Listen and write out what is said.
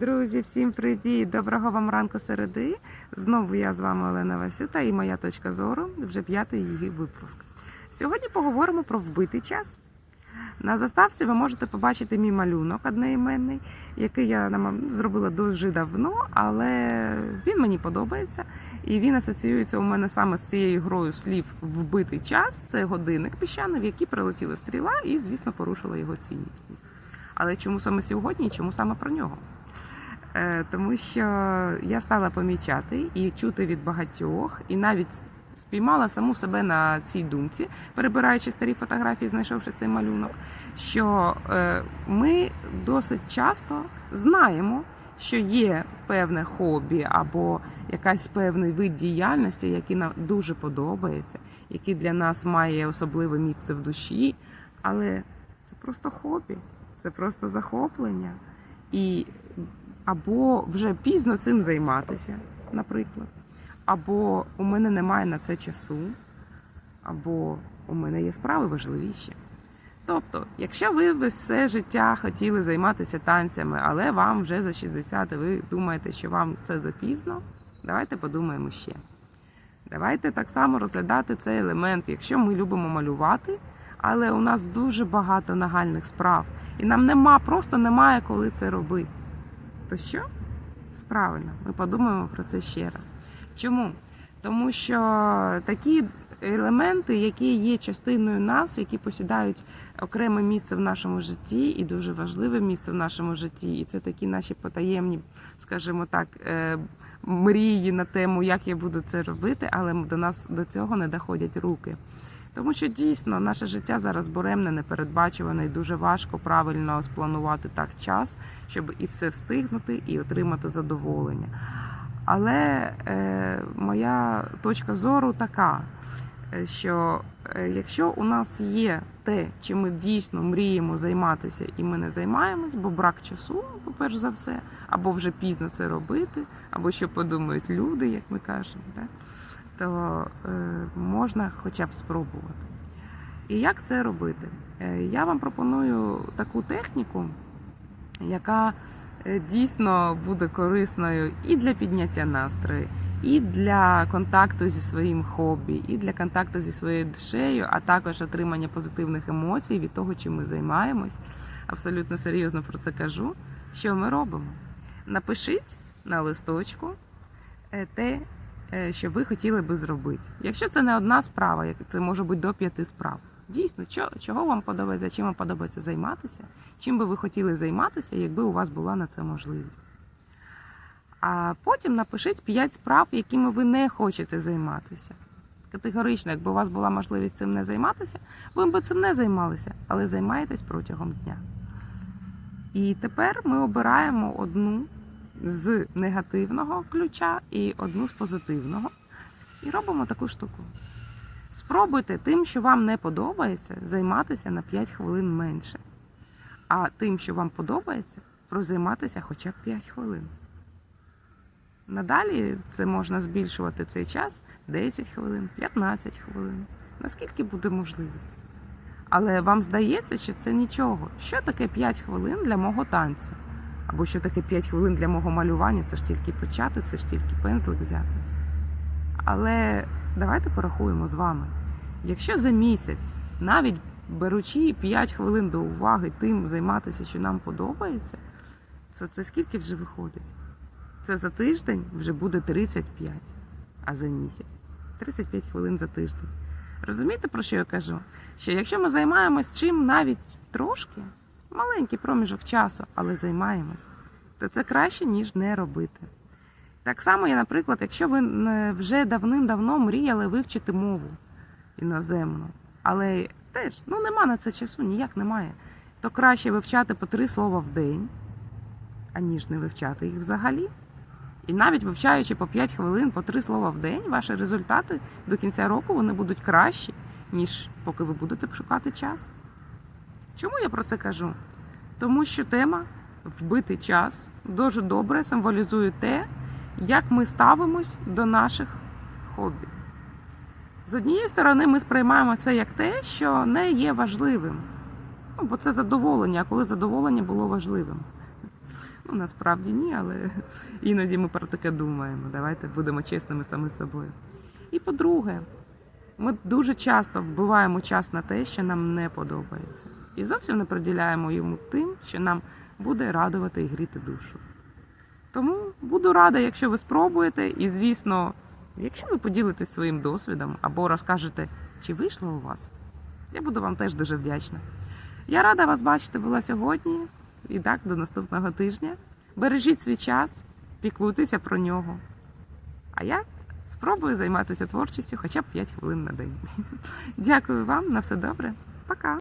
Друзі, всім привіт! Доброго вам ранку середи. Знову я з вами Олена Васюта і моя точка зору вже п'ятий її випуск. Сьогодні поговоримо про вбитий час. На заставці ви можете побачити мій малюнок одноіменний, який я зробила дуже давно, але він мені подобається. І він асоціюється у мене саме з цією грою слів вбитий час. Це годинник піщаний, в який прилетіла стріла і, звісно, порушила його цінність. Але чому саме сьогодні і чому саме про нього? Е, Тому що я стала помічати і чути від багатьох, і навіть спіймала саму себе на цій думці, перебираючи старі фотографії, знайшовши цей малюнок, що е, ми досить часто знаємо, що є певне хобі або якась певний вид діяльності, який нам дуже подобається, який для нас має особливе місце в душі, але це просто хобі, це просто захоплення. І або вже пізно цим займатися, наприклад, або у мене немає на це часу, або у мене є справи важливіші. Тобто, якщо ви все життя хотіли займатися танцями, але вам вже за 60 і ви думаєте, що вам це запізно, давайте подумаємо ще. Давайте так само розглядати цей елемент, якщо ми любимо малювати, але у нас дуже багато нагальних справ, і нам нема, просто немає коли це робити. То що? Правильно, ми подумаємо про це ще раз. Чому? Тому що такі елементи, які є частиною нас, які посідають окреме місце в нашому житті, і дуже важливе місце в нашому житті, і це такі наші потаємні, скажімо так, е, мрії на тему, як я буду це робити, але до нас до цього не доходять руки. Тому що дійсно наше життя зараз буремне, непередбачуване і дуже важко правильно спланувати так час, щоб і все встигнути, і отримати задоволення. Але е, моя точка зору така, що е, якщо у нас є те, чим ми дійсно мріємо займатися, і ми не займаємось, бо брак часу, по-перш за все, або вже пізно це робити, або що подумають люди, як ми кажемо. Так? то е, можна хоча б спробувати. І як це робити? Е, Я вам пропоную таку техніку, яка е, дійсно буде корисною і для підняття настрою, і для контакту зі своїм хобі, і для контакту зі своєю душею, а також отримання позитивних емоцій від того, чим ми займаємось. Абсолютно серйозно про це кажу. Що ми робимо? Напишіть на листочку е, те, е, що ви хотіли би зробити. Якщо це не одна справа, це може бути до п'яти справ. Дійсно, чого вам подобається, чим вам подобається займатися, чим би ви хотіли займатися, якби у вас була на це можливість. А потім напишіть 5 справ, якими ви не хочете займатися. Категорично, якби у вас була можливість цим не займатися, ви б цим не займалися, але займаєтесь протягом дня. І тепер ми обираємо одну з негативного ключа і одну з позитивного. І робимо таку штуку. Спробуйте тим, що вам не подобається, займатися на 5 хвилин менше. А тим, що вам подобається, прозайматися хоча б 5 хвилин. Надалі це можна збільшувати цей час 10 хвилин, 15 хвилин, наскільки буде можливість. Але вам здається, що це нічого. Що таке 5 хвилин для мого танцю? Або що таке 5 хвилин для мого малювання? Це ж тільки почати, це ж тільки пензлик взяти. Але давайте порахуємо з вами. Якщо за місяць, навіть беручи 5 хвилин до уваги тим займатися, що нам подобається, це, це скільки вже виходить? Це за тиждень вже буде 35, а за місяць 35 хвилин за тиждень. Розумієте, про що я кажу? Що якщо ми займаємось чим навіть трошки, маленький проміжок часу, але займаємось, то це краще, ніж не робити. Так само, я, наприклад, якщо ви вже давним-давно мріяли вивчити мову іноземну, але теж ну, нема на це часу, ніяк немає, то краще вивчати по три слова в день, аніж не вивчати їх взагалі. І навіть вивчаючи по 5 хвилин, по 3 слова в день, ваші результати до кінця року вони будуть кращі, ніж поки ви будете шукати час. Чому я про це кажу? Тому що тема вбитий час дуже добре символізує те, як ми ставимось до наших хобі. З однієї сторони, ми сприймаємо це як те, що не є важливим. Ну, бо це задоволення, а коли задоволення було важливим. Ну, насправді ні, але іноді ми про таке думаємо. Давайте будемо чесними самі з собою. І по-друге, ми дуже часто вбиваємо час на те, що нам не подобається. І зовсім не приділяємо йому тим, що нам буде радувати і гріти душу. Тому буду рада, якщо ви спробуєте, і, звісно, якщо ви поділитесь своїм досвідом або розкажете, чи вийшло у вас, я буду вам теж дуже вдячна. Я рада вас бачити була сьогодні. І так, до наступного тижня. Бережіть свій час, піклуйтеся про нього. А я спробую займатися творчістю хоча б 5 хвилин на день. Дякую вам, на все добре. Пока.